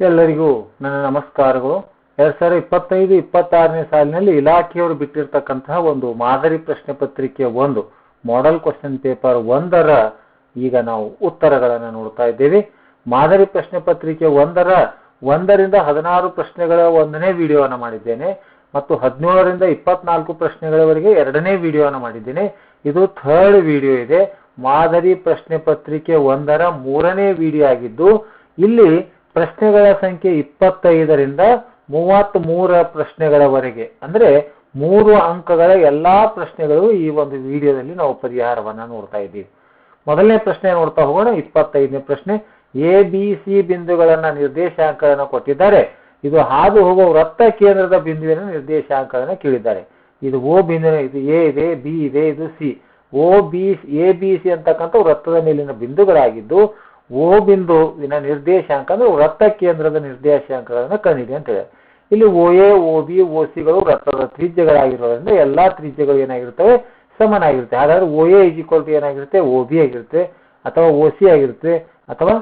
ಎಲ್ಲರಿಗೂ ನನ್ನ ನಮಸ್ಕಾರಗಳು. ಎರಡ್ ಸಾವಿರದ ಇಪ್ಪತ್ತೈದು, ಇಪ್ಪತ್ತಾರನೇ ಸಾಲಿನಲ್ಲಿ ಇಲಾಖೆಯವರು ಬಿಟ್ಟಿರ್ತಕ್ಕಂತಹ ಒಂದು ಮಾದರಿ ಪ್ರಶ್ನೆ ಪತ್ರಿಕೆ ಒಂದು ಮಾಡೆಲ್ ಕ್ವಶನ್ ಪೇಪರ್ ಒಂದರ ಈಗ ನಾವು ಉತ್ತರಗಳನ್ನು ನೋಡ್ತಾ ಇದ್ದೇವೆ. ಮಾದರಿ ಪ್ರಶ್ನೆ ಪತ್ರಿಕೆ ಒಂದರ ಒಂದರಿಂದ ಹದಿನಾರು ಪ್ರಶ್ನೆಗಳ ಒಂದನೇ ವಿಡಿಯೋವನ್ನು ಮಾಡಿದ್ದೇನೆ ಮತ್ತು ಹದಿನೇಳರಿಂದ ಇಪ್ಪತ್ನಾಲ್ಕು ಪ್ರಶ್ನೆಗಳವರೆಗೆ ಎರಡನೇ ವಿಡಿಯೋವನ್ನು ಮಾಡಿದ್ದೇನೆ. ಇದು ಥರ್ಡ್ ವಿಡಿಯೋ ಇದೆ. ಮಾದರಿ ಪ್ರಶ್ನೆ ಪತ್ರಿಕೆ ಒಂದರ ಮೂರನೇ ವಿಡಿಯೋ ಆಗಿದ್ದು, ಇಲ್ಲಿ ಪ್ರಶ್ನೆಗಳ ಸಂಖ್ಯೆ ಇಪ್ಪತ್ತೈದರಿಂದ ಮೂವತ್ತ್ ಮೂರ ಪ್ರಶ್ನೆಗಳವರೆಗೆ. ಅಂದ್ರೆ ಮೂರು ಅಂಕಗಳ ಎಲ್ಲಾ ಪ್ರಶ್ನೆಗಳು ಈ ಒಂದು ವಿಡಿಯೋದಲ್ಲಿ ನಾವು ಪರಿಹಾರವನ್ನ ನೋಡ್ತಾ ಇದ್ದೀವಿ. ಮೊದಲನೇ ಪ್ರಶ್ನೆ ನೋಡ್ತಾ ಹೋಗೋಣ, ಇಪ್ಪತ್ತೈದನೇ ಪ್ರಶ್ನೆ. ಎ, ಬಿ, ಸಿ ಬಿಂದುಗಳನ್ನ ನಿರ್ದೇಶಾಂಕಗಳನ್ನು ಕೊಟ್ಟಿದ್ದಾರೆ. ಇದು ಹಾದು ಹೋಗುವ ವೃತ್ತ ಕೇಂದ್ರದ ಬಿಂದುವಿನ ನಿರ್ದೇಶಾಂಕಗಳನ್ನು ಕೇಳಿದ್ದಾರೆ. ಇದು ಓ ಬಿಂದು, ಇದು ಎ ಇದೆ, ಬಿ ಇದೆ, ಇದು C. O, B, A, B, C ಅಂತಕ್ಕಂಥ ವೃತ್ತದ ಮೇಲಿನ ಬಿಂದುಗಳಾಗಿದ್ದು ಓ ಬಿಂದುವಿನ ನಿರ್ದೇಶಾಂಕ ಅಂದ್ರೆ ವೃತ್ತ ಕೇಂದ್ರದ ನಿರ್ದೇಶಾಂಕಗಳನ್ನು ಕಂಡಿದೆ ಅಂತ ಹೇಳಿ. ಇಲ್ಲಿ ಓ ಎ ಓ ಬಿ ಓ ಸಿಗಳು ವೃತ್ತದ ತ್ರಿಜ್ಯಗಳಾಗಿರೋದ್ರಿಂದ ಎಲ್ಲಾ ತ್ರಿಜ್ಯಗಳು ಏನಾಗಿರ್ತವೆ? ಸಮನಾಗಿರುತ್ತೆ. ಹಾಗಾದ್ರೆ ಓ ಎ ಇಸ್ ಟು ಏನಾಗಿರುತ್ತೆ? ಓ ಬಿ ಆಗಿರುತ್ತೆ, ಅಥವಾ ಓ ಸಿ ಆಗಿರುತ್ತೆ, ಅಥವಾ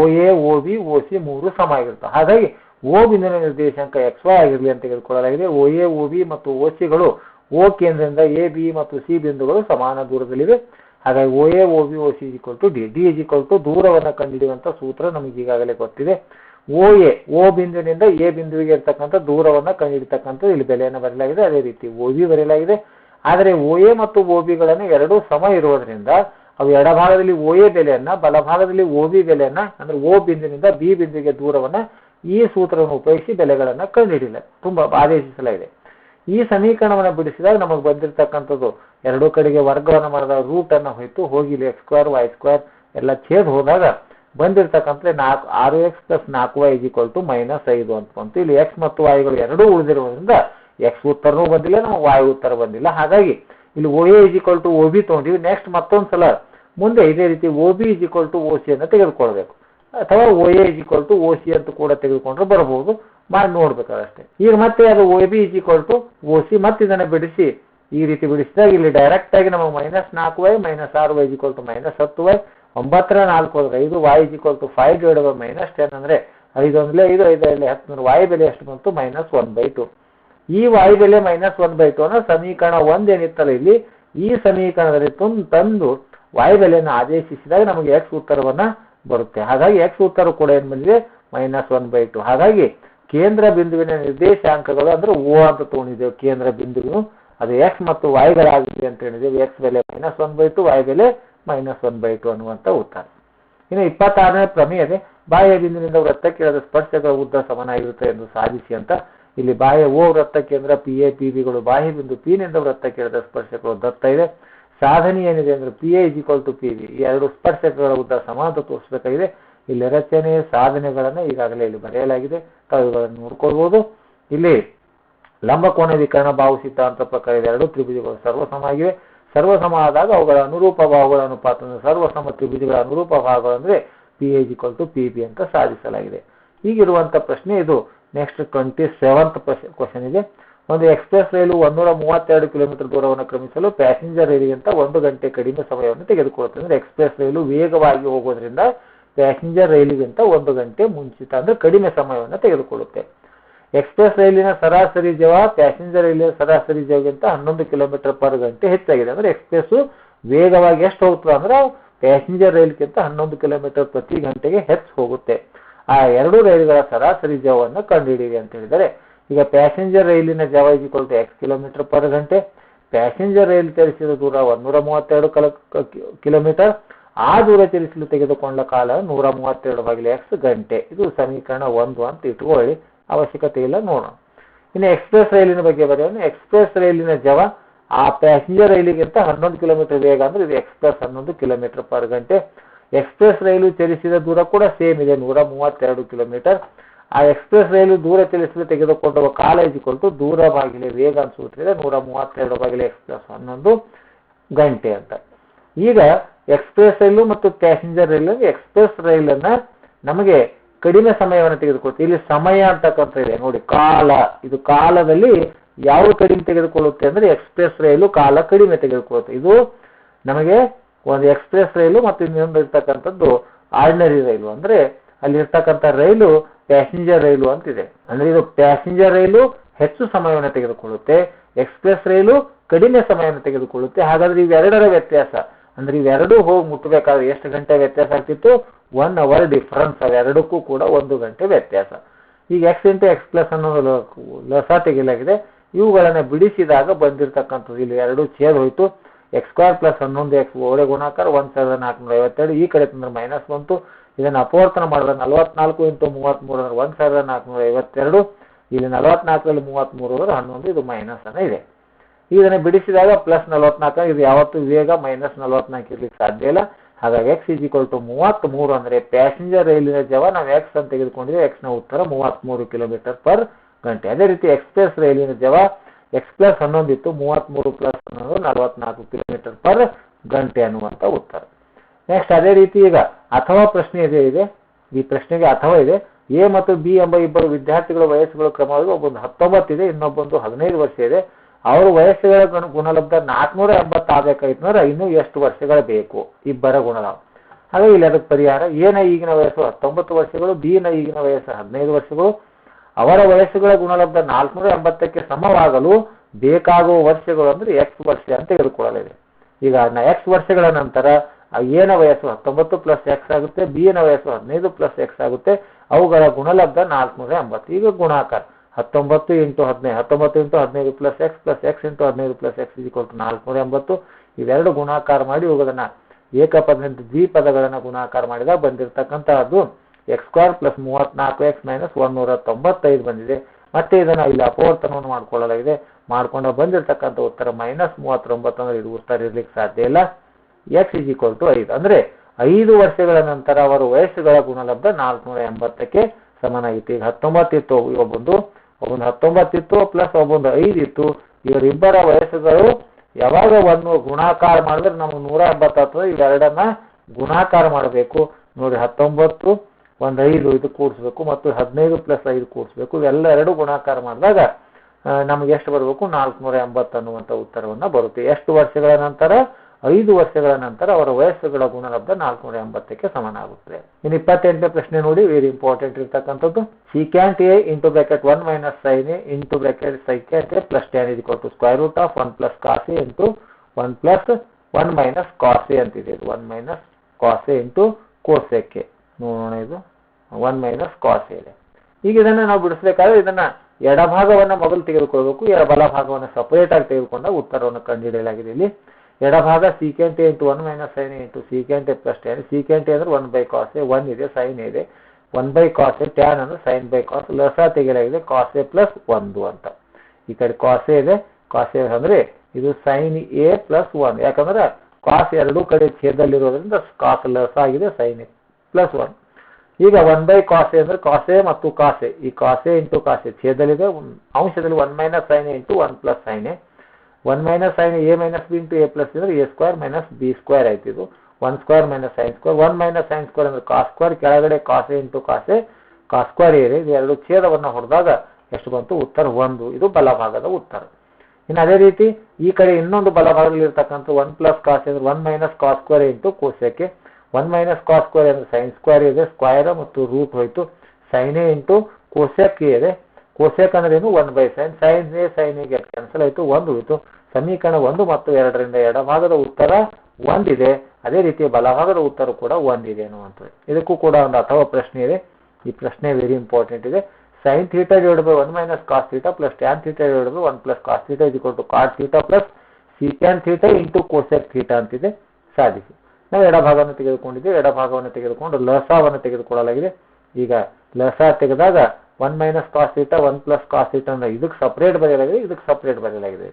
O A O B O C ಮೂರು ಸಮ ಆಗಿರುತ್ತೆ. ಹಾಗಾಗಿ ಓ ಬಿಂದುವಿನ ನಿರ್ದೇಶಾಂಕ ಎಕ್ಸ್ ವೈ ಆಗಿರಲಿ ಅಂತ ತೆಗೆದುಕೊಳ್ಳಲಾಗಿದೆ ಓ ಎ ಓ ಬಿ ಮತ್ತು ಓ ಸಿಗಳು ಓ ಕೇಂದ್ರದಿಂದ ಎ, ಬಿ ಮತ್ತು ಸಿ ಬಿಂದುಗಳು ಸಮಾನ ದೂರದಲ್ಲಿವೆ. ಹಾಗಾಗಿ O A O B O C equal to D D is equal to ದೂರವನ್ನು ಕಂಡುಹಿಡಿಯುವಂಥ ಸೂತ್ರ ನಮಗೆ ಈಗಾಗಲೇ ಗೊತ್ತಿದೆ. ಓ ಎ ಓ ಬಿಂದುವಿನಿಂದ ಎ ಬಿಂದುವಿಗೆ ಇರ್ತಕ್ಕಂಥ ದೂರವನ್ನು ಕಂಡುಹಿಡಿತಕ್ಕಂಥ ಇಲ್ಲಿ ಬೆಲೆಯನ್ನು ಬರೆಯಲಾಗಿದೆ. ಅದೇ ರೀತಿ ಓ ಬಿ ಬರೆಯಲಾಗಿದೆ. ಆದರೆ ಓ ಎ ಮತ್ತು ಓ ಬಿಗಳನ್ನು ಎರಡೂ ಸಮ ಇರುವುದರಿಂದ ಅವು ಎಡಭಾಗದಲ್ಲಿ ಓ ಎ ಬೆಲೆಯನ್ನು, ಬಲಭಾಗದಲ್ಲಿ ಓ ಬಿ ಬೆಲೆಯನ್ನು, ಅಂದರೆ ಓ ಬಿಂದುವಿನಿಂದ ಬಿ ಬಿಂದುವಿಗೆ ದೂರವನ್ನು ಈ ಸೂತ್ರವನ್ನು ಉಪಯೋಗಿಸಿ ಬೆಲೆಗಳನ್ನು ಕಂಡುಹಿಡಿಯಲಾಗಿದೆ ತುಂಬ ಆದೇಶಿಸಲಾಗಿದೆ. ಈ ಸಮೀಕರಣವನ್ನು ಬಿಡಿಸಿದಾಗ ನಮಗೆ ಬಂದಿರತಕ್ಕಂಥದ್ದು ಎರಡೂ ಕಡೆಗೆ ವರ್ಗವನ್ನು ಮಾಡಿದ ರೂಟ್ ಅನ್ನು ಹೋಯ್ತು, ಹೋಗಿ ಇಲ್ಲಿ ಎಕ್ಸ್ ಸ್ಕ್ವೇರ್ ವೈ ಸ್ಕ್ವೇರ್ ಎಲ್ಲ ಛೇದ್ ಹೋದಾಗ ಬಂದಿರತಕ್ಕಂಥ ನಾಲ್ಕು, ಆರು ಎಕ್ಸ್ ಪ್ಲಸ್ ನಾಲ್ಕು ವೈ ಈಕ್ವಲ್ ಟು ಮೈನಸ್ ಐದು ಅಂತ ಬಂತು. ಇಲ್ಲಿ ಎಕ್ಸ್ ಮತ್ತು ವೈಗಳು ಎರಡೂ ಉಳಿದಿರುವುದರಿಂದ ಎಕ್ಸ್ ಉತ್ತರನೂ ಬಂದಿಲ್ಲ, ನಮಗೆ ವಾಯು ಉತ್ತರ ಬಂದಿಲ್ಲ. ಹಾಗಾಗಿ ಇಲ್ಲಿ O A is equal to O B ತೊಗೊಂಡಿವಿ. Next ಮತ್ತೊಂದು ಸಲ ಮುಂದೆ ಇದೇ ರೀತಿ O B is equal to O C ಅನ್ನು ತೆಗೆದುಕೊಳ್ಬೇಕು. ಅಥವಾ O A is equal to O C ಅಂತ ಕೂಡ ತೆಗೆದುಕೊಂಡ್ರೆ ಬರಬಹುದು ಮಾಡಿ ನೋಡ್ಬೇಕಾದಷ್ಟೇ. ಈಗ ಮತ್ತೆ ಅದು ಓ ಬಿ ಇಜಿ ಕೊಟ್ಟು ಓ ಸಿ ಮತ್ತೆ ಇದನ್ನು ಬಿಡಿಸಿ ಈ ರೀತಿ ಬಿಡಿಸಿದಾಗ ಇಲ್ಲಿ ಡೈರೆಕ್ಟ್ ಆಗಿ ನಮಗೆ ಮೈನಸ್ ನಾಲ್ಕು ವೈ ಮೈನಸ್ ಆರು ವೈ ಈಕ್ವಲ್ ಟು ಮೈನಸ್ ಹತ್ತು ವೈ ಒಂಬತ್ತರ ನಾಲ್ಕು ಹೋದ್ರೆ ಐದು Y is equal to five divide by minus ten ಅಂದ್ರೆ ಐದು ಒಂದ್ಲೆ ಐದು, ಐದರಲ್ಲಿ ಹತ್ತು ವಾಯು ಬೆಲೆ ಎಷ್ಟು ಬಂತು? ಮೈನಸ್ ಒನ್ ಬೈ ಟು ಈ ವಾಯು ಬೆಲೆ ಮೈನಸ್ ಒನ್ ಬೈ ಟು ಅನ್ನೋ ಸಮೀಕರಣ ಒಂದೇನಿತ್ತಲ್ಲ ಇಲ್ಲಿ? ಈ ಸಮೀಕರಣದಲ್ಲಿ ತುಂಬ ತಂದು ವಾಯು ಬೆಲೆಯನ್ನು ಆದೇಶಿಸಿದಾಗ ನಮಗೆ ಎಕ್ಸ್ ಉತ್ತರವನ್ನ ಬರುತ್ತೆ. ಹಾಗಾಗಿ ಎಕ್ಸ್ ಉತ್ತರ ಕೂಡ ಏನು ಬಂದಿದೆ? ಮೈನಸ್ ಒನ್ ಬೈ ಟು ಹಾಗಾಗಿ ಕೇಂದ್ರ ಬಿಂದುವಿನ ನಿರ್ದೇಶಾಂಕಗಳು ಅಂದ್ರೆ ಓ ಅಂತ ತಗೊಂಡಿದ್ದೇವೆ ಕೇಂದ್ರ ಬಿಂದುವು ಅದು ಎಕ್ಸ್ ಮತ್ತು ವೈಗಳಾಗಿದೆ ಅಂತ ಹೇಳಿದ್ದೇವೆ. ಎಕ್ಸ್ ಬೆಲೆ minus one by two Y ಬೆಲೆ ಮೈನಸ್ ಒನ್ ಬೈ ಟು ಅನ್ನುವಂಥ ಉತ್ತರ. ಇನ್ನು ಇಪ್ಪತ್ತಾರನೇ ಪ್ರಮೇಯದೆ ಬಾಹ್ಯ ಬಿಂದುವಿನಿಂದ ವೃತ್ತಕ್ಕೆ ಇಳಿದ ಸ್ಪರ್ಶಗಳ ಉದ್ದ ಸಮನಾಗಿರುತ್ತೆ ಎಂದು ಸಾಧಿಸಿ ಅಂತ ಇಲ್ಲಿ ಬಾಹ್ಯ ಓ ವೃತ್ತ ಕೇಂದ್ರ ಪಿ ಎ ಪಿ ಬಿಗಳು ಬಾಹ್ಯ ಬಿಂದು ಪಿನಿಂದ ವೃತ್ತಕ್ಕೆ ಇಳಿದ ಸ್ಪರ್ಶಗಳು ದತ್ತ ಇದೆ. ಸಾಧನೆ ಏನಿದೆ ಅಂದ್ರೆ P A is to P B ಈ ಎರಡು ಸ್ಪರ್ಶಕಗಳ ಉದ್ದ ಸಮಾನತೆ ತೋರಿಸಬೇಕಾಗಿದೆ. ಇಲ್ಲಿ ರಚನೆ ಸಾಧನೆಗಳನ್ನು ಈಗಾಗಲೇ ಇಲ್ಲಿ ಬರೆಯಲಾಗಿದೆ. ಕವಿಗಳನ್ನು ನೋಡ್ಕೊಳ್ಬಹುದು ಇಲ್ಲಿ ಲಂಬಕೋನ ವಿಕರಣ ಬಾಹು ಸಿದ್ಧಾಂತ ಪ್ರಕಾರ ಎರಡು ತ್ರಿಭುಜಗಳು ಸರ್ವಸಮ ಆಗಿವೆ ಸರ್ವಸಮ ಆದಾಗ ಅವುಗಳ ಅನುರೂಪ ಭಾವಗಳ ಅನುಪಾತ ಸರ್ವಸಮ ತ್ರಿಭುಜಗಳ ಅನುರೂಪ ಭಾಗಗಳು ಅಂದ್ರೆ P A equal to P B ಅಂತ ಸಾಧಿಸಲಾಗಿದೆ. ಈಗಿರುವಂತಹ ಪ್ರಶ್ನೆ ಇದು. ನೆಕ್ಸ್ಟ್ ಟ್ವೆಂಟಿ ಸೆವೆಂತ್ ಕ್ವಶನ್ ಇದೆ. ಒಂದು ಎಕ್ಸ್ಪ್ರೆಸ್ ರೈಲು ಒಂದೂರ ಮೂವತ್ತೆರಡು ಕಿಲೋಮೀಟರ್ ದೂರವನ್ನು ಕ್ರಮಿಸಲು ಪ್ಯಾಸೆಂಜರ್ ರೈಲಿಗಿಂತ ಒಂದು ಗಂಟೆ ಕಡಿಮೆ ಸಮಯವನ್ನು ತೆಗೆದುಕೊಳ್ಳುತ್ತದೆ. ಅಂದ್ರೆ ಎಕ್ಸ್ಪ್ರೆಸ್ ರೈಲು ವೇಗವಾಗಿ ಹೋಗೋದ್ರಿಂದ ಪ್ಯಾಸೆಂಜರ್ ರೈಲಿಗಿಂತ ಒಂದು ಗಂಟೆ ಮುಂಚಿತ, ಅಂದ್ರೆ ಕಡಿಮೆ ಸಮಯವನ್ನು ತೆಗೆದುಕೊಳ್ಳುತ್ತೆ. ಎಕ್ಸ್ಪ್ರೆಸ್ ರೈಲಿನ ಸರಾಸರಿ ಜವ ಪ್ಯಾಸೆಂಜರ್ ರೈಲಿನ ಸರಾಸರಿ ಜವಗಿಂತ ಹನ್ನೊಂದು ಕಿಲೋಮೀಟರ್ ಪರ್ ಗಂಟೆ ಹೆಚ್ಚಾಗಿದೆ. ಅಂದ್ರೆ ಎಕ್ಸ್ಪ್ರೆಸ್ ವೇಗವಾಗಿ ಎಷ್ಟು ಹೋಗ್ತದೆ ಅಂದ್ರೆ ಪ್ಯಾಸೆಂಜರ್ ರೈಲ್ಗಿಂತ ಹನ್ನೊಂದು ಕಿಲೋಮೀಟರ್ ಪ್ರತಿ ಗಂಟೆಗೆ ಹೆಚ್ಚು ಹೋಗುತ್ತೆ. ಆ ಎರಡು ರೈಲುಗಳ ಸರಾಸರಿ ಜವವನ್ನು ಕಂಡುಹಿಡಿಯಿರಿ ಅಂತ ಹೇಳಿದರೆ ಈಗ ಪ್ಯಾಸೆಂಜರ್ ರೈಲಿನ ಜವ ಇಕ್ವಲ್ ಎಕ್ಸ್ ಕಿಲೋಮೀಟರ್ ಪರ್ ಗಂಟೆ. ಪ್ಯಾಸೆಂಜರ್ ರೈಲ್ ಚಲಿಸಿದ ದೂರ ಒಂದೂರ ಮೂವತ್ತೆರಡು ಕಲ ಕಿಲೋಮೀಟರ್. ಆ ದೂರ ಚಲಿಸಲು ತೆಗೆದುಕೊಂಡ ಕಾಲ ನೂರ ಮೂವತ್ತೆರಡು ಬಾಗಿಲು ಎಕ್ಸ್ ಗಂಟೆ. ಇದು ಸಮೀಕರಣ ಒಂದು ಅಂತ ಇಟ್ಕೊಳ್ಳಿ ಅವಶ್ಯಕತೆ ಇಲ್ಲ, ನೋಡೋಣ. ಇನ್ನು ಎಕ್ಸ್ಪ್ರೆಸ್ ರೈಲಿನ ಬಗ್ಗೆ ಬರೆಯೋಣ. ಎಕ್ಸ್ಪ್ರೆಸ್ ರೈಲಿನ ಜವ ಆ ಪ್ಯಾಸೆಂಜರ್ ರೈಲಿಗಿಂತ ಹನ್ನೊಂದು ಕಿಲೋಮೀಟರ್ ವೇಗ ಅಂದ್ರೆ ಇದು ಎಕ್ಸ್ಪ್ರೆಸ್ ಹನ್ನೊಂದು ಕಿಲೋಮೀಟರ್ ಪರ್ ಗಂಟೆ. ಎಕ್ಸ್ಪ್ರೆಸ್ ರೈಲು ಚಲಿಸಿದ ದೂರ ಕೂಡ ಸೇಮ್ ಇದೆ, ನೂರ ಮೂವತ್ತೆರಡು ಕಿಲೋಮೀಟರ್ ಆ ಎಕ್ಸ್ಪ್ರೆಸ್ ರೈಲು ದೂರ ಚಲಿಸಲು ತೆಗೆದುಕೊಂಡ ಕಾಲ ಇದ್ದುಕೊಂಡು ದೂರ ಬಾಗಿಲೆ ವೇಗ ಅಂತ ಸೂತ್ರ ಇದೆ, ನೂರ ಮೂವತ್ತೆರಡು ಬಾಗಿಲೆ ಎಕ್ಸ್ಪ್ರೆಸ್ ಹನ್ನೊಂದು ಗಂಟೆ ಅಂತ. ಈಗ ಎಕ್ಸ್ಪ್ರೆಸ್ ರೈಲು ಮತ್ತು ಪ್ಯಾಸೆಂಜರ್ ರೈಲು, ಎಕ್ಸ್ಪ್ರೆಸ್ ರೈಲನ್ನ ನಮಗೆ ಕಡಿಮೆ ಸಮಯವನ್ನು ತೆಗೆದುಕೊಳ್ಳುತ್ತೆ ಇಲ್ಲಿ ಸಮಯ ಅಂತಕ್ಕಂಥ ಇದೆ. ನೋಡಿ, ಕಾಲ. ಇದು ಕಾಲದಲ್ಲಿ ಯಾವ ಕಡಿಮೆ ತೆಗೆದುಕೊಳ್ಳುತ್ತೆ ಅಂದ್ರೆ ಎಕ್ಸ್ಪ್ರೆಸ್ ರೈಲು ಕಾಲ ಕಡಿಮೆ ತೆಗೆದುಕೊಳ್ಳುತ್ತೆ. ಇದು ನಮಗೆ ಒಂದು ಎಕ್ಸ್ಪ್ರೆಸ್ ರೈಲು ಮತ್ತು ಇನ್ನೊಂದು ಇರ್ತಕ್ಕಂಥದ್ದು ಆರ್ಡಿನರಿ ರೈಲು. ಅಂದ್ರೆ ಅಲ್ಲಿ ಇರ್ತಕ್ಕಂಥ ರೈಲು ಪ್ಯಾಸೆಂಜರ್ ರೈಲು ಅಂತಿದೆ. ಅಂದ್ರೆ ಇದು ಪ್ಯಾಸೆಂಜರ್ ರೈಲು ಹೆಚ್ಚು ಸಮಯವನ್ನು ತೆಗೆದುಕೊಳ್ಳುತ್ತೆ. ಎಕ್ಸ್ಪ್ರೆಸ್ ರೈಲು ಕಡಿಮೆ ಸಮಯವನ್ನು ತೆಗೆದುಕೊಳ್ಳುತ್ತೆ. ಹಾಗಾದ್ರೆ ಇವೆರಡರ ವ್ಯತ್ಯಾಸ. ಅಂದ್ರೆ ಇವೆರಡೂ ಹೋಗಿ ಮುಟ್ಟಬೇಕಾದ್ರೆ ಎಷ್ಟು ಗಂಟೆ ವ್ಯತ್ಯಾಸ ಆಗ್ತಿತ್ತು? ಒನ್ ಅವರ್ ಡಿಫರೆನ್ಸ್ ಅವೆರಡಕ್ಕೂ ಕೂಡ ಒಂದು ಗಂಟೆ ವ್ಯತ್ಯಾಸ. ಈಗ ಎಕ್ಸ್ ಇಂಟು ಎಕ್ಸ್ ಪ್ಲಸ್ ಅನ್ನೋ ಲಸ ತೆಗೆಯಲಾಗಿದೆ. ಇವುಗಳನ್ನು ಬಿಡಿಸಿದಾಗ ಬಂದಿರತಕ್ಕಂಥದ್ದು ಇಲ್ಲಿ ಎರಡು ಛೇದ್ ಹೋಯಿತು. ಎಕ್ಸ್ ಸ್ಕ್ವೇರ್ ಪ್ಲಸ್ ಹನ್ನೊಂದು ಎಕ್ಸ್ ಓಡೆ ಗುಣಾಕಾರ ಒಂದ್ ಸಾವಿರದ ನಾಲ್ಕುನೂರ ಐವತ್ತೆರಡು ಈ ಕಡೆ ತಂದ್ರೆ ಮೈನಸ್ ಬಂತು. ಇದನ್ನು ಅಪವರ್ತನ ಮಾಡಿದ್ರೆ ನಲವತ್ನಾಲ್ಕು ಇಂಟು ಮೂವತ್ಮೂರು ಅಂದ್ರೆ ಒಂದ್ ಸಾವಿರದ ನಾಲ್ಕುನೂರ ಐವತ್ತೆರಡು ಇಲ್ಲಿ ನಲವತ್ನಾಲ್ಕರಲ್ಲಿ ಮೂವತ್ಮೂರು ಅಂದ್ರೆ ಹನ್ನೊಂದು, ಇದು ಮೈನಸ್ ಅನ್ನ ಇದೆ. ಇದನ್ನ ಬಿಡಿಸಿದಾಗ ಪ್ಲಸ್ ನಲವತ್ನಾಲ್ಕು, ಇದು ಯಾವತ್ತು ವೇಗ ಮೈನಸ್ ನಲವತ್ನಾಲ್ಕು ಇರ್ಲಿಕ್ಕೆ ಸಾಧ್ಯ ಇಲ್ಲ. ಹಾಗಾಗಿ ಎಕ್ಸ್ ಇಸ್ ಈಕ್ವಲ್ ಟು ಮೂವತ್ತ್ಮೂರು ಅಂದ್ರೆ ಪ್ಯಾಸೆಂಜರ್ ರೈಲಿನ ಜವ ನಾವು ಎಕ್ಸ್ ಅಂತ ತೆಗೆದುಕೊಂಡಿದ್ರೆ ಎಕ್ಸ್ನ ಉತ್ತರ ಮೂವತ್ತ್ಮೂರು ಕಿಲೋಮೀಟರ್ ಪರ್ ಗಂಟೆ. ಅದೇ ರೀತಿ ಎಕ್ಸ್ಪ್ರೆಸ್ ರೈಲಿನ ಜವ ಎಕ್ಸ್ ಪ್ಲಸ್ ಹನ್ನೊಂದಿತ್ತು ಮೂವತ್ತ್ಮೂರು ಪ್ಲಸ್ ಹನ್ನೊಂದು, ನಲವತ್ನಾಲ್ಕು ಕಿಲೋಮೀಟರ್ ಪರ್ ಗಂಟೆ ಅನ್ನುವಂಥ ಉತ್ತರ. ನೆಕ್ಸ್ಟ್ ಅದೇ ರೀತಿ ಈಗ ಅಥವಾ ಪ್ರಶ್ನೆ ಇದೆ ಇದೆ. ಈ ಪ್ರಶ್ನೆಗೆ ಅಥವಾ ಇದೆ. ಎ ಮತ್ತು ಬಿ ಎಂಬ ಇಬ್ಬರು ವಿದ್ಯಾರ್ಥಿಗಳ, ವಯಸ್ಸುಗಳ ಕ್ರಮವಾಗಿ ಒಬ್ಬೊಂದು ಹತ್ತೊಂಬತ್ತಿದೆ ಇನ್ನೊಬ್ಬೊಂದು ಹದಿನೈದು ವರ್ಷ ಇದೆ. ಅವರ ವಯಸ್ಸುಗಳ ಗುಣ ಗುಣಲಬ್ಧ ನಾಲ್ಕುನೂರ ಎಂಬತ್ತು ಆಗ್ಬೇಕಾಯ್ತಂದ್ರೆ ಇನ್ನೂ ಎಷ್ಟು ವರ್ಷಗಳು ಬೇಕು. ಇಬ್ಬರ ಗುಣಲಬ್ಧ ಹಾಗೆ ಇಲ್ಲಿ ಅದಕ್ಕೆ ಪರಿಹಾರ. ಏನ ಈಗಿನ ವಯಸ್ಸು ಹತ್ತೊಂಬತ್ತು ವರ್ಷಗಳು, ಬಿ ನ ಈಗಿನ ವಯಸ್ಸು ಹದಿನೈದು ವರ್ಷಗಳು. ಅವರ ವಯಸ್ಸುಗಳ ಗುಣಲಬ್ಧ ನಾಲ್ಕುನೂರ ಎಂಬತ್ತಕ್ಕೆ ಸಮವಾಗಲು ಬೇಕಾಗುವ ವರ್ಷಗಳು ಅಂದ್ರೆ ಎಕ್ಸ್ ವರ್ಷ ಅಂತ ಹೇಳ್ಕೊಳ್ಳಲಿದೆ. ಈಗ ಎಕ್ಸ್ ವರ್ಷಗಳ ನಂತರ ಏನ ವಯಸ್ಸು ಹತ್ತೊಂಬತ್ತು ಪ್ಲಸ್ ಎಕ್ಸ್ ಆಗುತ್ತೆ, ಬಿ ನ ವಯಸ್ಸು ಹದಿನೈದು ಪ್ಲಸ್ ಎಕ್ಸ್ ಆಗುತ್ತೆ. ಅವುಗಳ ಗುಣಲಬ್ಧ ನಾಲ್ಕುನೂರ ಎಂಬತ್ತು. ಈಗ ಗುಣಾಕಾರ. ಹತ್ತೊಂಬತ್ತು ಇಂಟು ಹದಿನೈದು, ಹತ್ತೊಂಬತ್ತು ಇಂಟು ಹದಿನೈದು plus X plus X into ಹದಿನೈದು ಪ್ಲಸ್ ಎಕ್ಸ್ ಇಕ್ವಲ್ ಟು ನಾಲ್ಕುನೂರ ಎಂಬತ್ತು. ಇವೆರಡು ಗುಣಾಕಾರ ಮಾಡಿ ಇವುಗಳನ್ನ ಏಕಪದದಿಂದ ದ್ವಿಪದಗಳನ್ನು ಗುಣಾಕಾರ ಮಾಡಿದಾಗ ಬಂದಿರತಕ್ಕಂತಹದ್ದು ಎಕ್ಸ್ ಸ್ಕ್ವೇರ್ ಪ್ಲಸ್ ಮೂವತ್ನಾಲ್ಕು ಎಕ್ಸ್ ಮೈನಸ್ ಒಂದೂರ ತೊಂಬತ್ತೈದು ಬಂದಿದೆ. ಮತ್ತೆ ಇದನ್ನು ಇಲ್ಲಿ ಅಪವರ್ತನವನ್ನು ಮಾಡ್ಕೊಳ್ಳಲಾಗಿದೆ. ಮಾಡ್ಕೊಂಡು ಬಂದಿರತಕ್ಕಂಥ ಉತ್ತರ ಮೈನಸ್ ಮೂವತ್ತೊಂಬತ್ತು ಅಂದರೆ ಇದು ಉತ್ತರ ಇರಲಿಕ್ಕೆ ಸಾಧ್ಯ ಇಲ್ಲ. ಎಕ್ಸ್ ಇಸ್ ಈಕ್ವಲ್ ಟು ಐದು. ಅಂದರೆ ಐದು ವರ್ಷಗಳ ನಂತರ ಅವರ ವಯಸ್ಸುಗಳ ಗುಣಲಬ್ಧ ನಾಲ್ಕುನೂರ ಎಂಬತ್ತಕ್ಕೆ ಸಮನಾಗಿತ್ತು. ಈಗ ಹತ್ತೊಂಬತ್ತಿತ್ತು ಒಬ್ಬೊಂದು ಒಬ್ಬೊಂದು ಹತ್ತೊಂಬತ್ತಿತ್ತು ಪ್ಲಸ್ ಒಬ್ಬೊಂದು ಐದು ಇತ್ತು ಇವರಿಬ್ಬರ ವಯಸ್ಸುಗಳು ಯಾವಾಗ ಒಂದು ಗುಣಾಕಾರ ಮಾಡಿದ್ರೆ ನಮ್ಗೆ ನೂರ ಎಂಬತ್ತಾಗ್ತದೆ ಇವೆರಡನ್ನ ಗುಣಾಕಾರ ಮಾಡಬೇಕು. ನೋಡಿ, ಹತ್ತೊಂಬತ್ತು ಒಂದು ಐದು ಇದು ಕೂಡಿಸ್ಬೇಕು, ಮತ್ತು ಹದಿನೈದು ಪ್ಲಸ್ ಐದು ಕೂಡಿಸ್ಬೇಕು. ಇವೆಲ್ಲ ಎರಡು ಗುಣಾಕಾರ ಮಾಡಿದಾಗ ನಮ್ಗೆ ನಮಗೆ ಎಷ್ಟು ಬರಬೇಕು? ನಾಲ್ಕುನೂರ ಎಂಬತ್ತು ಅನ್ನುವಂಥ ಉತ್ತರವನ್ನು ಬರುತ್ತೆ. ಎಷ್ಟು ವರ್ಷಗಳ ನಂತರ? ಐದು ವರ್ಷಗಳ ನಂತರ ಅವರ ವಯಸ್ಸುಗಳ ಗುಣಲಬ್ಧ ನಾಲ್ಕುನೂರ ಎಂಬತ್ತಕ್ಕೆ ಸಮನಾಗುತ್ತದೆ. ಇನ್ನು ಇಪ್ಪತ್ತೆಂಟನೇ ಪ್ರಶ್ನೆ ನೋಡಿ ವೆರಿ ಇಂಪಾರ್ಟೆಂಟ್ ಇರ್ತಕ್ಕಂಥದ್ದು. Secant A into bracket one minus sine A into bracket secant A plus ten ಇದು ಕೊಟ್ಟು square root of one plus cos into one plus one minus cos ಅಂತಿದೆ ಇದು. ಒನ್ ಮೈನಸ್ ಕಾಸ್ ಇಂಟು ಕೋಸೆಕ್ಕೆ ನೋಡೋಣ ಇದು. One minus ಕಾಸ್ ಇದೆ ಈಗ ಇದನ್ನ ನಾವು ಬಿಡಿಸಬೇಕಾದ್ರೆ ಇದನ್ನ ಎಡಭಾಗವನ್ನು ಮೊದಲು ತೆಗೆದುಕೊಳ್ಬೇಕು ಎಡ ಬಲಭಾಗವನ್ನು ಸಪರೇಟ್ ಆಗಿ ತೆಗೆದುಕೊಂಡ ಉತ್ತರವನ್ನು ಕಂಡುಹಿಡಿಯಲಾಗಿದೆ ಇಲ್ಲಿ. ಎಡಭಾಗ secant A into one minus sine A into secant A plus ten secant A ಅಂದ್ರೆ one by cos A one ಇದೆ ಸೈನ್ ಇದೆ. One by cos A tan ಅಂದ್ರೆ ಸೈನ್ ಬೈ ಕಾಸ್ ಲಸ ತೆಗೆಯಲಾಗಿದೆ ಕಾಸ್ ಎ ಪ್ಲಸ್ ಒಂದು ಅಂತ. ಈ ಕಡೆ ಕಾಸ್ ಎ ಇದೆ ಕಾಸ್ ಎ ಅಂದ್ರೆ ಇದು ಸೈನ್ ಎ ಪ್ಲಸ್ ಒನ್ ಯಾಕಂದ್ರೆ ಕಾಸ್ ಎರಡೂ ಕಡೆ ಛೇದಲ್ಲಿರೋದ್ರಿಂದ ಕಾಸ್ ಲಸ ಆಗಿದೆ ಸೈನ್ ಎ ಪ್ಲಸ್ ಒನ್ ಈಗ ಒನ್ ಬೈ ಕಾಸೆ ಅಂದ್ರೆ ಕಾಸೆ ಮತ್ತು ಕಾಸೆ ಈ ಕಾಸೆ ಇಂಟು ಕಾಸೆ ಛೇದಲ್ಲಿದೆ ಅಂಶದಲ್ಲಿ one minus sine into one plus sine one minus sine A minus B into A plus ಅಂದ್ರೆ A square minus B square ಆಯ್ತು ಇದು. One square minus sine square. One minus sine square ಅಂದ್ರೆ cos square. ಕೆಳಗಡೆ ಕಾಸೆ into ಕಾಸೆ cos square ಇದೆ ಇದು ಎರಡು ಛೇದವನ್ನು ಹೊಡೆದಾಗ ಎಷ್ಟು ಬಂತು? ಉತ್ತರ ಒಂದು. ಇದು ಬಲಭಾಗದ ಉತ್ತರ. ಇನ್ನು ಅದೇ ರೀತಿ ಈ ಕಡೆ ಇನ್ನೊಂದು ಬಲಭಾಗದಲ್ಲಿ ಇರ್ತಕ್ಕಂಥ ಒನ್ ಪ್ಲಸ್ ಕಾಸ್ ಅಂದ್ರೆ one minus cos square into ಕೋಶಕ್ಕೆ. ಒನ್ ಮೈನಸ್ ಕಾಸ್ ಸ್ಕ್ವೇರ್ ಅಂದ್ರೆ ಸೈನ್ ಸ್ಕ್ವೇರ್ ಇದೆ, ಸ್ಕ್ವೇರ್ ಮತ್ತು ರೂಟ್ ಹೋಯಿತು. ಸೈನ್ ಎ ಇಂಟು ಕೋಶಕ್ಕೆ ಇದೆ ಕೋಸೆಕ್ ಅಂದ್ರೆ ಏನು one by sine. Sine A sine A cancel ಆಯ್ತು, ಒಂದು ಉಳಿತು ಸಮೀಕರಣ ಒಂದು ಮತ್ತು ಎರಡರಿಂದ ಎಡಭಾಗದ ಉತ್ತರ ಒಂದಿದೆ. ಅದೇ ರೀತಿ ಬಲಭಾಗದ ಉತ್ತರ ಕೂಡ ಒಂದಿದೆ ಅನ್ನುವಂಥದ್ದು ಇದಕ್ಕೂ ಕೂಡ ಒಂದು ಅಥವಾ ಪ್ರಶ್ನೆ ಇದೆ. ಈ ಪ್ರಶ್ನೆ ವೆರಿ ಇಂಪಾರ್ಟೆಂಟ್ ಇದೆ. Sine theta divide by one minus cos theta plus tan theta divide by one plus cos theta ಇದು ಕೊಟ್ಟು cot theta plus secant theta into cosec theta ಅಂತಿದೆ. ಸಾಧಿಸಿ. ನಾವು ಎಡಭಾಗವನ್ನು ತೆಗೆದುಕೊಂಡಿದ್ದೇವೆ. ಎಡಭಾಗವನ್ನು ತೆಗೆದುಕೊಂಡು ಲಸಾವನ್ನು ತೆಗೆದುಕೊಳ್ಳಲಾಗಿದೆ. ಈಗ ಲಸ ತೆಗೆದಾಗ one minus cos theta one plus cos theta ಇದಕ್ಕೆ ಸಪ್ರೇಟ್ ಬರೆಯಲಾಗಿದೆ, ಇದಕ್ಕೆ ಸಪ್ರೇಟ್ ಬರೆಯಲಾಗಿದೆ.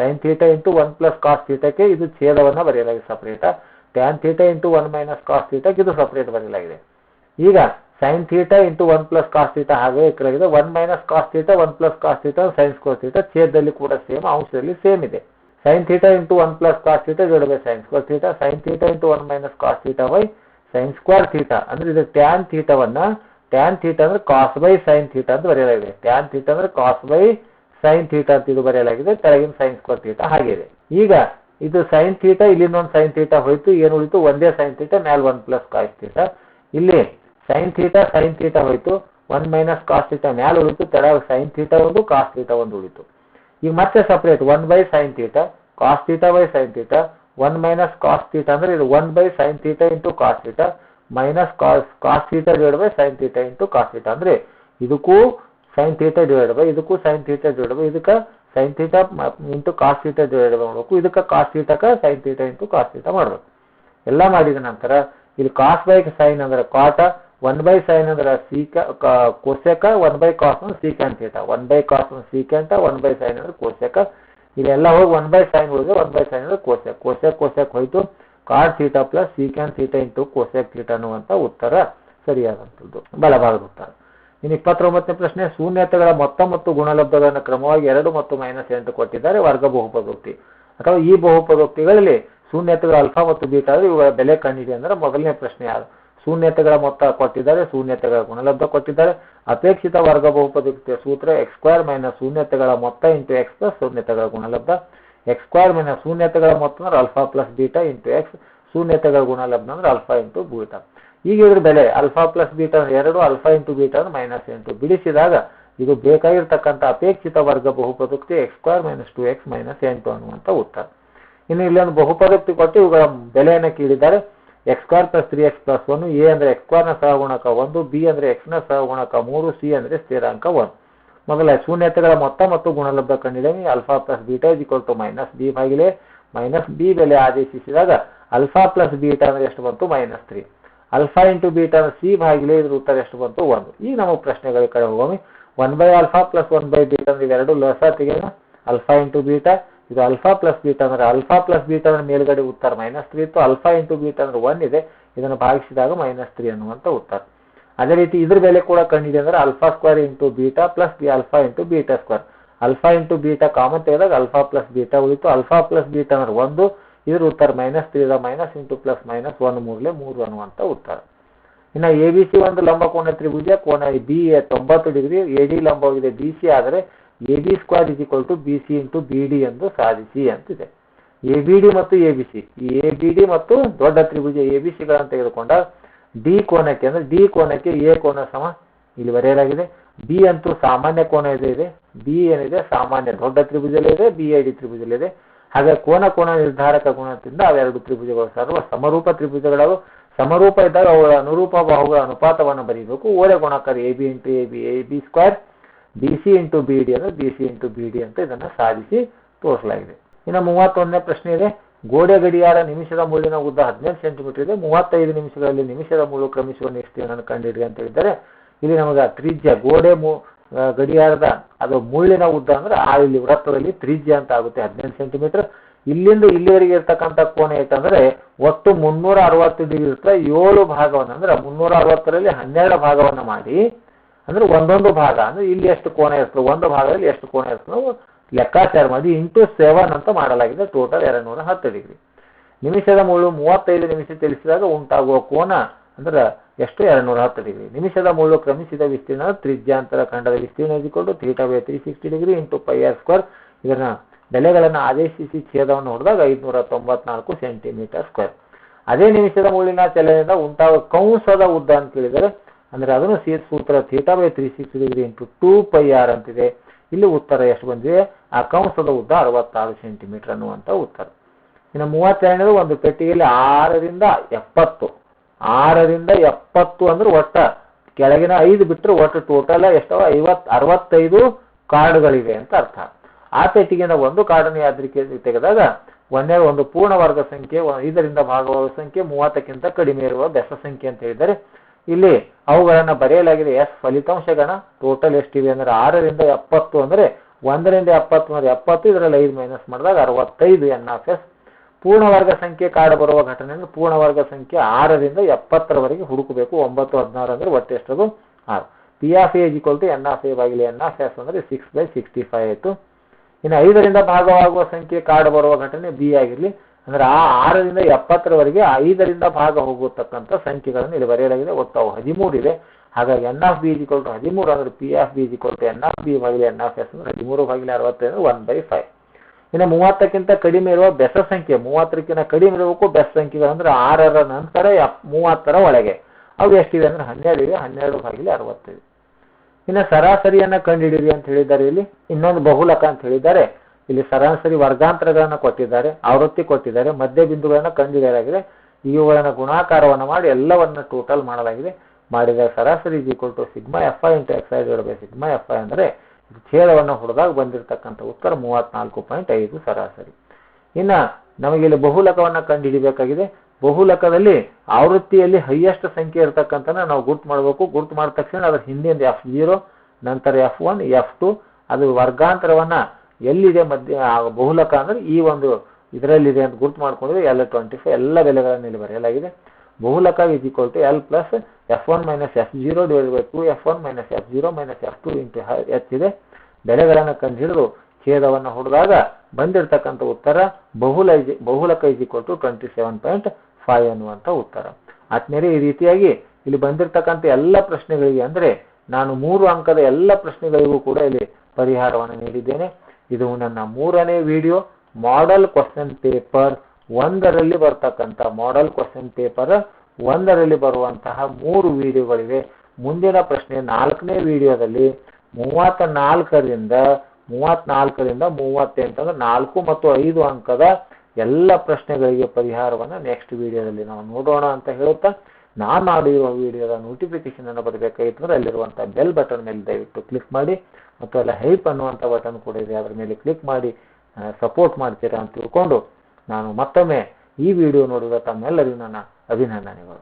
Sine theta into one plus cos ಥೀಟಾಕ್ಕೆ ಇದು ಛೇದವನ್ನು ಬರೆಯಲಾಗಿದೆ separate tan theta into one minus cos ಥೀಟಾಕ್ಕೆ ಇದು ಸಪ್ರೇಟ್ ಬರೆಯಲಾಗಿದೆ. ಈಗ sine theta into one plus cos theta ಹಾಗೆ ಇಕ್ಕಲಾಗಿದೆ one minus cos theta one plus cos theta sine square theta ಛೇದದಲ್ಲಿ ಕೂಡ same ಅಂಶದಲ್ಲಿ ಸೇಮ್ ಇದೆ. Sine theta into one plus cos theta divide by sine theta sine theta into one minus cos theta by sine square theta ಅಂದ್ರೆ ಇದು tan ಥೀಟಾವನ್ನ tan theta ಅಂದ್ರೆ cos by sine theta ಅಂತ ಬರೆಯಲಾಗಿದೆ. Tan theta ಅಂದ್ರೆ cos by sine theta ಅಂತ ಇದು ಬರೆಯಲಾಗಿದೆ, ಕೆಳಗಿನ ಸೈನ್ ಸ್ಕ್ವೇರ್ ಥೀಟಾ ಹಾಗಿದೆ ಈಗ ಇದು ಸೈನ್ ಥೀಟಾ ಇಲ್ಲಿಂದ ಒಂದು ಸೈನ್ ಥೀಟಾ ಹೋಯ್ತು, ಏನು ಉಳಿತು? ಒಂದೇ ಸೈನ್ ಥೀಟಾ ಮ್ಯಾಲ್ ಒನ್ ಪ್ಲಸ್ ಕಾಸ್ ಥೀಟಾ ಇಲ್ಲಿ ಸೈನ್ ಥೀಟಾ ಸೈನ್ ಥೀಟಾ ಹೋಯ್ತು ಒನ್ ಮೈನಸ್ ಕಾಸ್ ಥೀಟಾ ಮ್ಯಾಲ್ ಉಳಿತು ತೆಳಗ ಸೈನ್ ಥೀಟಾ ಒಂದು ಕಾಸ್ ಥೀಟಾ ಒಂದು ಉಳಿತು. ಈಗ ಮತ್ತೆ separate one by sine theta cos theta by sine theta one minus cos theta ಅಂದ್ರೆ ಇದು one by sine theta into cos theta minus cos cos theta divide by sine theta into cos theta ಅಂದ್ರೆ ಇದಕ್ಕೂ sine theta divide by ಇದಕ್ಕೂ sine theta divide by ಇದಕ್ಕೆ sine theta into cos theta divide ಮಾಡಬೇಕು. ಇದಕ್ಕೆ cos ಥೀಟಾಕ್ಕೆ sine theta into cos theta ಮಾಡಬೇಕು. ಎಲ್ಲ ಮಾಡಿದ ನಂತರ ಇಲ್ಲಿ ಕಾಸ್ ಬೈ ಸೈನ್ ಅಂದ್ರೆ ಕಾಟ ಒನ್ ಬೈ ಸೈನ್ ಅಂದ್ರೆ ಸೀಕ ಕೋಸೆಕ ಒನ್ ಬೈ ಕಾಸ್ ಅಂದ್ರೆ secant theta one by cos ಅಂದ್ರೆ ಸೀಕ್ಯಾಂಟ ಒನ್ ಬೈ ಸೈನ್ ಅಂದ್ರೆ ಕೋಸೆಕ ಇಲ್ಲೆಲ್ಲ ಹೋಗಿ ಒನ್ ಬೈ ಸೈನ್ ಹೋಗಿ ಒನ್ ಬೈ ಸೈನ್ ಅಂದ್ರೆ ಕೋಸೆಕ್ ಕೋಸೆಕ್ ಕೋಸೆಕ್ ಹೋಯ್ತು. Cot theta plus secant theta into cosec theta ಅನ್ನುವಂಥ ಉತ್ತರ ಸರಿಯಾದಂಥದ್ದು. ಬಲಭಾಗದ ಉತ್ತರ. ಇನ್ನು ಇಪ್ಪತ್ತೊಂಬತ್ತನೇ ಪ್ರಶ್ನೆ, ಶೂನ್ಯತೆಗಳ ಮೊತ್ತ ಮತ್ತು ಗುಣಲಬ್ಧಗಳನ್ನು ಕ್ರಮವಾಗಿ ಎರಡು ಮತ್ತು ಮೈನಸ್ ಎಂಟು ಕೊಟ್ಟಿದ್ದಾರೆ, ವರ್ಗ ಬಹುಪದೋಕ್ತಿ. ಅಥವಾ ಈ ಬಹುಪದೋಕ್ತಿಗಳಲ್ಲಿ ಶೂನ್ಯತೆಗಳ ಅಲ್ಫಾ ಮತ್ತು ಬೀಟಾ ಆದರೆ ಇವುಗಳ ಬೆಲೆ ಕಂಡಿದೆ ಅಂದರೆ ಮೊದಲನೇ ಪ್ರಶ್ನೆ ಯಾರು? ಶೂನ್ಯತೆಗಳ ಮೊತ್ತ ಕೊಟ್ಟಿದ್ದಾರೆ, ಶೂನ್ಯತೆಗಳ ಗುಣಲಬ್ಧ ಕೊಟ್ಟಿದ್ದಾರೆ. ಅಪೇಕ್ಷಿತ ವರ್ಗ ಬಹುಪದೋಕ್ತಿಯ ಸೂತ್ರ ಎಕ್ಸ್ ಸ್ಕ್ವೇರ್ ಮೈನಸ್ ಶೂನ್ಯತೆಗಳ ಮೊತ್ತ ಇಂಟು ಎಕ್ಸ್ ಪ್ಲಸ್ ಶೂನ್ಯತೆಗಳ ಗುಣಲಬ್ಧ. ಎಕ್ಸ್ ಸ್ಕ್ವೇರ್ ಮೈನಸ್ ಶೂನ್ಯತೆಗಳ ಮೊತ್ತ ಅಂದ್ರೆ alpha plus beta into x ಶೂನ್ಯತೆಗಳ ಗುಣಲಬ್ಧ ಅಂದ್ರೆ ಅಲ್ಫಾ ಇಂಟು ಬೀಟಾ ಈಗ ಇದ್ರ ಬೆಲೆ ಅಲ್ಫಾ ಪ್ಲಸ್ ಬೀಟಾ ಎರಡು ಅಲ್ಫಾ ಇಂಟು ಬೀಟಾ ಅಂದ್ರೆ ಮೈನಸ್ ಎಂಟು. ಬಿಡಿಸಿದಾಗ ಇದು ಬೇಕಾಗಿರ್ತಕ್ಕಂಥ ಅಪೇಕ್ಷಿತ ವರ್ಗ ಬಹುಪದಕ್ತಿ x square minus two x minus ಎಂಟು ಅನ್ನುವಂಥ ಉತ್ತರ. ಇನ್ನು ಇಲ್ಲೊಂದು ಬಹುಪದಕ್ತಿ ಕೊಟ್ಟು ಇವುಗಳ ಬೆಲೆಯನ್ನು ಕೇಳಿದ್ದಾರೆ. X square plus three x plus one A ಅಂದ್ರೆ ಎಕ್ಸ್ ಸ್ಕ್ವೇರ್ನ ಸಹಗುಣಕ ಒಂದು ಬಿ ಅಂದ್ರೆ ಎಕ್ಸ್ನ ಸಹಗುಣಕ ಮೂರು ಸಿ ಅಂದ್ರೆ ಸ್ಥಿರಾಂಕ ಒಂದು. ಮೊದಲ ಶೂನ್ಯತೆಗಳ ಮೊತ್ತ ಮತ್ತು ಗುಣಲಬ್ಧ ಕಂಡಿದ್ದೇವೆ. Alpha plus beta is equal to minus B ಬಾಗಿಲೆ minus B ಬೆಲೆ ಆದೇಶಿಸಿದಾಗ ಅಲ್ಫಾ ಪ್ಲಸ್ ಬೀಟಾ ಅಂದರೆ ಎಷ್ಟು ಬಂತು? Minus three alpha into beta C ಭಾಗಿಲೆ ಇದ್ರ ಉತ್ತರ ಎಷ್ಟು ಬಂತು? ಒಂದು. ಈಗ ನಮ್ಮ ಪ್ರಶ್ನೆಗಳ ಕಡೆ ಹೋಗೋಮಿ one by alpha plus one by beta ಅಂದ್ರೆ ಇವೆರಡು ಲಸ ತೆಗೆಯೋಣ. ಅಲ್ಫಾ ಇಂಟು ಬೀಟಾ ಇದು ಅಲ್ಫಾ ಪ್ಲಸ್ ಬೀಟಾ ಅಂದ್ರೆ ಅಲ್ಫಾ ಪ್ಲಸ್ ಬೀಟಾ ಅಂದ್ರೆ ಮೇಲ್ಗಡೆ ಉತ್ತರ ಮೈನಸ್ ತ್ರೀ ಇತ್ತು. ಅಲ್ಫಾ ಇಂಟು ಬೀಟಾ ಅಂದ್ರೆ ಒನ್ ಇದೆ. ಇದನ್ನು ಭಾಗಿಸಿದಾಗ ಮೈನಸ್ ತ್ರೀ ಅನ್ನುವಂಥ ಉತ್ತರ. ಅದೇ ರೀತಿ ಇದ್ರ ಬೆಲೆ ಕೂಡ ಕಂಡಿದೆ ಅಂದ್ರೆ alpha square into beta plus B alpha into beta square alpha into beta common ತೆಗೆದಾಗ ಅಲ್ಫಾ ಪ್ಲಸ್ ಬೀಟಾ ಉಳಿತು. ಅಲ್ಫಾ ಪ್ಲಸ್ ಬೀಟಾ ಅಂದ್ರೆ ಒಂದು. ಇದ್ರ ಉತ್ತರ minus three minus into plus minus one ಮೂರ್ಲೆ ಮೂರು ಅನ್ನುವಂಥ ಉತ್ತರ. ಇನ್ನು ಎ ಬಿ ಸಿ ಒಂದು ಲಂಬ ಕೋಣ ತ್ರಿಭುಜ, ಕೋನ ಬಿ ಎ ತೊಂಬತ್ತು ಡಿಗ್ರಿ ಎ ಡಿ ಲಂಬವಾಗಿದೆ ಬಿ ಸಿ ಆದರೆ A B square is equal to B C into B D ಎಂದು ಸಾಧಿಸಿ ಅಂತಿದೆ. ಎ ಬಿ ಡಿ ಮತ್ತು A B C A B D ಮತ್ತು ದೊಡ್ಡ ತ್ರಿಭುಜ ಎ ಬಿ ಸಿಗಳನ್ನು ತೆಗೆದುಕೊಂಡ ಡಿ ಕೋನಕ್ಕೆ ಅಂದ್ರೆ ಡಿ ಕೋನಕ್ಕೆ ಎ ಕೋನ ಸಮ ಇಲ್ಲಿ ಬರೆಯಲಾಗಿದೆ. ಬಿ ಅಂತೂ ಸಾಮಾನ್ಯ ಕೋನ ಇದೆ ಇದೆ. ಬಿ ಏನಿದೆ ಸಾಮಾನ್ಯ ದೊಡ್ಡ ತ್ರಿಭುಜಲ್ಲಿದೆ ಬಿ ಐ ಡಿ ತ್ರಿಭುಜದಲ್ಲಿ ಇದೆ ಹಾಗೆ ಕೋನ ಕೋನ ನಿರ್ಧಾರಕ ಗುಣದಿಂದ ಅವೆರಡು ತ್ರಿಭುಜಗಳು ಸರ್ವ ಸಮರೂಪ ತ್ರಿಭುಜಗಳು ಸಮರೂಪ ಇದ್ದಾಗ ಅವುಗಳ ಅನುರೂಪ ಬಾಹುಗಳ ಅನುಪಾತವನ್ನು ಬರೀಬೇಕು. ಓರೆ ಗುಣಕಾರ A B into A B A B square B C into B D ಅಂದ್ರೆ B C into B D ಅಂತ ಇದನ್ನು ಸಾಧಿಸಿ ತೋರಿಸಲಾಗಿದೆ. ಇನ್ನು ಮೂವತ್ತೊಂದನೇ ಪ್ರಶ್ನೆ ಇದೆ. ಗೋಡೆ ಗಡಿಯಾರ ನಿಮಿಷದ ಮುಳ್ಳಿನ ಉದ್ದ ಹದಿನೈದು ಸೆಂಟಿಮೀಟರ್ ಇದೆ. ಮೂವತ್ತೈದು ನಿಮಿಷಗಳಲ್ಲಿ ನಿಮಿಷದ ಮುಳ್ಳು ಕ್ರಮಿಸುವ ನಿಷ್ಠೆಯನ್ನು ಕಂಡಿಡಿ ಅಂತ ಹೇಳಿದ್ದಾರೆ. ಇಲ್ಲಿ ನಮಗೆ ತ್ರಿಜ್ಯ ಗೋಡೆ ಮು ಗಡಿಯಾರದ ಅದು ಮುಳ್ಳಿನ ಉದ್ದ ಅಂದ್ರೆ ಆ ಇಲ್ಲಿ ವೃತ್ತದಲ್ಲಿ ತ್ರಿಜ್ಯ ಅಂತ ಆಗುತ್ತೆ ಹದಿನೆಂಟು ಸೆಂಟಿಮೀಟರ್ ಇಲ್ಲಿಂದ ಇಲ್ಲಿವರೆಗೆ ಇರ್ತಕ್ಕಂಥ ಕೋನ ಏತಂದ್ರೆ ಒಟ್ಟು ಮುನ್ನೂರ ಅರವತ್ತು ಡಿಗ್ರಿ ಇರ್ತದೆ ಏಳು ಭಾಗವನ್ನು ಅಂದ್ರೆ ಮುನ್ನೂರ ಅರವತ್ತರಲ್ಲಿ ಹನ್ನೆರಡು ಭಾಗವನ್ನು ಮಾಡಿ, ಅಂದ್ರೆ ಒಂದೊಂದು ಭಾಗ, ಅಂದ್ರೆ ಇಲ್ಲಿ ಎಷ್ಟು ಕೋನ ಇರ್ತದೆ, ಒಂದು ಭಾಗದಲ್ಲಿ ಎಷ್ಟು ಕೋನ ಇರ್ತದೆ ಲೆಕ್ಕಾಚಾರ ಮಾಡಿ, ಇಂಟು ಸೆವೆನ್ ಅಂತ ಮಾಡಲಾಗಿದೆ ಟೋಟಲ್ ಎರಡು ನೂರ ಹತ್ತು ಡಿಗ್ರಿ ನಿಮಿಷದ ಮುಳ್ಳು ಮೂವತ್ತೈದು ನಿಮಿಷ ತಿಳಿಸಿದಾಗ ಉಂಟಾಗುವ ಕೋನ ಅಂದ್ರೆ ಎಷ್ಟು ಎರಡು ನೂರ ಹತ್ತು ಡಿಗ್ರಿ. ನಿಮಿಷದ ಮುಳ್ಳು ಕ್ರಮಿಸಿದ ವಿಸ್ತೀರ್ಣ ತ್ರಿಜ್ಯಾಂತರ ಖಂಡದ ವಿಸ್ತೀರ್ಣ ಇಸಿಕೊಂಡು theta by three sixty degree into pi R square ಇದನ್ನ ಬೆಲೆಗಳನ್ನು ಆದೇಶಿಸಿ ಛೇದವನ್ನು ನೋಡಿದಾಗ ಐದುನೂರ ತೊಂಬತ್ನಾಲ್ಕು ಸೆಂಟಿಮೀಟರ್ ಸ್ಕ್ವೇರ್ ಅದೇ ನಿಮಿಷದ ಮುಳ್ಳಿನ ಚಲನೆಯಿಂದ ಉಂಟಾಗುವ ಕಂಸದ ಉದ್ದ ಅಂತ ಹೇಳಿದರೆ ಅಂದ್ರೆ ಅದನ್ನು ಸಿ ಸೂತ್ರ theta by three sixty degree into two pi R ಅಂತಿದೆ. ಇಲ್ಲಿ ಉತ್ತರ ಎಷ್ಟು ಬಂದಿದೆ? ಆ ಕಂಸದ ಉದ್ದ ಅರವತ್ತಾರು ಸೆಂಟಿಮೀಟರ್ ಅನ್ನುವಂಥ ಉತ್ತರ. ಇನ್ನು ಮೂವತ್ತೆರಡನೇದು ಒಂದು ಪೆಟ್ಟಿಗೆಯಲ್ಲಿ ಆರರಿಂದ ಎಪ್ಪತ್ತು. ಆರರಿಂದ ಎಪ್ಪತ್ತು ಅಂದ್ರೆ ಒಟ್ಟ. ಕೆಳಗಿನ ಐದು ಬಿಟ್ಟರೆ ಒಟ್ಟು ಟೋಟಲ್ ಎಷ್ಟವ ಐವತ್, ಅರವತ್ತೈದು ಕಾರ್ಡ್ಗಳಿವೆ ಅಂತ ಅರ್ಥ. ಆ ಪೆಟ್ಟಿಗೆನ ಒಂದು ಕಾರ್ಡನ್ನು ಯಾದ್ರಿಕೆ ತೆಗೆದಾಗ ಒಂದೇ ಒಂದು ಪೂರ್ಣ ವರ್ಗ ಸಂಖ್ಯೆ ಐದರಿಂದ ಭಾಗವಾಗುವ ಸಂಖ್ಯೆ, ಮೂವತ್ತಕ್ಕಿಂತ ಕಡಿಮೆ ಇರುವ ಬೆಸ ಸಂಖ್ಯೆ ಅಂತ ಹೇಳಿದರೆ ಇಲ್ಲಿ ಅವುಗಳನ್ನು ಬರೆಯಲಾಗಿದೆ ಎಸ್ ಫಲಿತಾಂಶಗಣ. ಟೋಟಲ್ ಎಷ್ಟಿವೆ ಅಂದ್ರೆ ಆರರಿಂದ ಎಪ್ಪತ್ತು ಅಂದ್ರೆ ಒಂದರಿಂದ ಎಪ್ಪತ್ತು ಅಂದ್ರೆ ಎಪ್ಪತ್ತು, ಇದರಲ್ಲಿ ಐದು ಮೈನಸ್ ಮಾಡಿದಾಗ ಅರವತ್ತೈದು ಎನ್ ಆಫ್ ಎಸ್ ಪೂರ್ಣ ವರ್ಗ ಸಂಖ್ಯೆ ಕಾರ್ಡ್ ಬರುವ ಘಟನೆ ಅಂದ್ರೆ ಪೂರ್ಣ ವರ್ಗ ಸಂಖ್ಯೆ ಆರರಿಂದ ಎಪ್ಪತ್ತರವರೆಗೆ ಹುಡುಕಬೇಕು. ಒಂಬತ್ತು, ಹದಿನಾರು ಅಂದ್ರೆ ಒಟ್ಟು ಎಷ್ಟದು ಆರು P of A equal to N of A ಬಾಗಿಲೆ N of S ಅಂದ್ರೆ ಸಿಕ್ಸ್ ಬೈ ಸಿಕ್ಸ್ಟಿ ಫೈವ್ ಆಯಿತು. ಇನ್ನು ಐದರಿಂದ ಭಾಗವಾಗುವ ಸಂಖ್ಯೆ ಕಾರ್ಡ್ ಬರುವ ಘಟನೆ ಬಿ ಆಗಿರಲಿ. ಅಂದ್ರೆ ಆ ಆರರಿಂದ ಎಪ್ಪತ್ತರವರೆಗೆ ಐದರಿಂದ ಭಾಗ ಹೋಗತಕ್ಕಂಥ ಸಂಖ್ಯೆಗಳನ್ನು ಇಲ್ಲಿ ಬರೆಯಲಾಗಿದೆ. ಒಟ್ಟು ಹದಿಮೂರಿದೆ ಹಾಗಾಗಿ ಎನ್ ಆಫ್ ಬಿ ಟು ಹದಿಮೂರು ಅಂದ್ರೆ P of B to N of B ಬಾಗಿಲೆ N of S ಅಂದ್ರೆ ಹದಿಮೂರು ಬಾಗಿಲೆ ಅರವತ್ತೈದು ಒನ್ ಬೈ ಫೈವ್ ಇನ್ನು ಮೂವತ್ತಕ್ಕಿಂತ ಕಡಿಮೆ ಇರುವ ಬೆಸ ಸಂಖ್ಯೆ, ಮೂವತ್ತಕ್ಕಿಂತ ಕಡಿಮೆ ಇರಬೇಕು ಬೆಸ ಸಂಖ್ಯೆಗಳು ಅಂದ್ರೆ ಆರರ ನಂತರ ಎಪ್- ಮೂವತ್ತರ ಒಳಗೆ. ಅವು ಎಷ್ಟಿವೆ ಅಂದ್ರೆ ಹನ್ನೆರಡು ಇವೆ ಹನ್ನೆರಡು ಬಾಗಿಲು ಅರವತ್ತೈದು. ಇನ್ನು ಸರಾಸರಿಯನ್ನ ಕಂಡುಹಿಡಿಯಿರಿ ಅಂತ ಹೇಳಿದ್ದಾರೆ ಇಲ್ಲಿ. ಇನ್ನೊಂದು ಬಹುಲಕ ಅಂತ ಹೇಳಿದ್ದಾರೆ. ಇಲ್ಲಿ ಸರಾಸರಿ ವರ್ಗಾಂತರಗಳನ್ನು ಕೊಟ್ಟಿದ್ದಾರೆ, ಆವೃತ್ತಿ ಕೊಟ್ಟಿದ್ದಾರೆ, ಮಧ್ಯ ಬಿಂದುಗಳನ್ನು ಕಂಡುಹಿಡಿಯಲಾಗಿದೆ. ಇವುಗಳನ್ನು ಗುಣಾಕಾರವನ್ನು ಮಾಡಿ ಎಲ್ಲವನ್ನ ಟೋಟಲ್ ಮಾಡಲಾಗಿದೆ. ಮಾಡಿದ ಸರಾಸರಿ to sigma F I into X I sigma F I ಅಂದರೆ ಛೇದವನ್ನು ಹೊಡೆದಾಗ ಬಂದಿರತಕ್ಕಂಥ ಉತ್ತರ ಮೂವತ್ನಾಲ್ಕು ಪಾಯಿಂಟ್ ಐದು ಸರಾಸರಿ. ಇನ್ನು ನಮಗೆ ಇಲ್ಲಿ ಬಹುಲಕವನ್ನು ಕಂಡುಹಿಡಿಬೇಕಾಗಿದೆ. ಬಹುಲಕದಲ್ಲಿ ಆವೃತ್ತಿಯಲ್ಲಿ ಹೈಯೆಸ್ಟ್ ಸಂಖ್ಯೆ ಇರತಕ್ಕಂಥ ನಾವು ಗುರ್ತು ಮಾಡಬೇಕು. ಗುರ್ತು ಮಾಡಿದ ತಕ್ಷಣ ಅದರ ಹಿಂದಿನ ಎಫ್ ಜೀರೋ ನಂತರ ಎಫ್ ಒನ್ ಎಫ್ ಟು ಅದು ವರ್ಗಾಂತರವನ್ನು ಎಲ್ಲಿದೆ ಮಧ್ಯ ಬಹುಲಕ ಅಂದರೆ ಈ ಒಂದು ಇದರಲ್ಲಿದೆ ಅಂತ ಗುರ್ತು ಮಾಡ್ಕೊಂಡಿದ್ರೆ ಎಲ್ಲ ಟ್ವೆಂಟಿ ಫೈವ್ ಎಲ್ಲ ಬೆಲೆಗಳನ್ನು ಇಲ್ಲಿ ಬರೆಯಲಾಗಿದೆ. ಬಹುಲಕ is equal to L plus F one minus F zero divide by two F one minus F zero minus F two into H ಇದೆ. ಬೆಲೆಗಳನ್ನು ಕಂಡುಹಿಡಿದು ಛೇದವನ್ನು ಹೊಡೆದಾಗ ಬಂದಿರತಕ್ಕಂಥ ಉತ್ತರ ಬಹುಲ, ಬಹುಲಕ is equal to twenty seven point five ಅನ್ನುವಂಥ ಉತ್ತರ. ಆತ್ಮೇಲೆ ಈ ರೀತಿಯಾಗಿ ಇಲ್ಲಿ ಬಂದಿರತಕ್ಕಂಥ ಎಲ್ಲ ಪ್ರಶ್ನೆಗಳಿಗೆ ಅಂದರೆ ನಾನು ಮೂರು ಅಂಕದ ಎಲ್ಲ ಪ್ರಶ್ನೆಗಳಿಗೂ ಕೂಡ ಇಲ್ಲಿ ಪರಿಹಾರವನ್ನು ನೀಡಿದ್ದೇನೆ. ಇದು ನನ್ನ ಮೂರನೇ ವಿಡಿಯೋ ಮಾಡೆಲ್ ಕ್ವಶನ್ ಪೇಪರ್ ಒಂದರಲ್ಲಿ ಬರ್ತಕ್ಕಂಥ ಮಾಡೆಲ್ ಕ್ವಶನ್ ಪೇಪರ್ ಒಂದರಲ್ಲಿ ಬರುವಂತಹ ಮೂರು ವಿಡಿಯೋಗಳಿವೆ. ಮುಂದಿನ ಪ್ರಶ್ನೆ ನಾಲ್ಕನೇ ವಿಡಿಯೋದಲ್ಲಿ ಮೂವತ್ತ ನಾಲ್ಕರಿಂದ ಮೂವತ್ನಾಲ್ಕರಿಂದ ನಾಲ್ಕರಿಂದ ಮೂವತ್ತೆಂಟಂದ್ರೆ ನಾಲ್ಕು ಮತ್ತು ಐದು ಅಂಕದ ಎಲ್ಲ ಪ್ರಶ್ನೆಗಳಿಗೆ ಪರಿಹಾರವನ್ನು ನೆಕ್ಸ್ಟ್ ವಿಡಿಯೋದಲ್ಲಿ ನಾವು ನೋಡೋಣ ಅಂತ ಹೇಳುತ್ತಾ ನಾನು ಮಾಡಿರುವ ವಿಡಿಯೋದ ನೋಟಿಫಿಕೇಶನ್ ಅನ್ನು ಬರಬೇಕಾಗಿತ್ತು ಅಂದ್ರೆ ಅಲ್ಲಿರುವಂಥ ಬೆಲ್ ಬಟನ್ ಮೇಲೆ ದಯವಿಟ್ಟು ಕ್ಲಿಕ್ ಮಾಡಿ ಮತ್ತು ಅಲ್ಲ ಹೆಲ್ಪ್ ಅನ್ನುವಂಥ ಬಟನ್ ಕೂಡ ಇದೆ. ಅದರ ಮೇಲೆ ಕ್ಲಿಕ್ ಮಾಡಿ ಸಪೋರ್ಟ್ ಮಾಡ್ತೀರಾ ಅಂತ ತಿಳ್ಕೊಂಡು ನಾನು ಮತ್ತೊಮ್ಮೆ ಈ ವಿಡಿಯೋ ನೋಡಿದ ತಮ್ಮೆಲ್ಲರಿಗೂ ನನ್ನ ಅಭಿನಂದನೆಗಳು.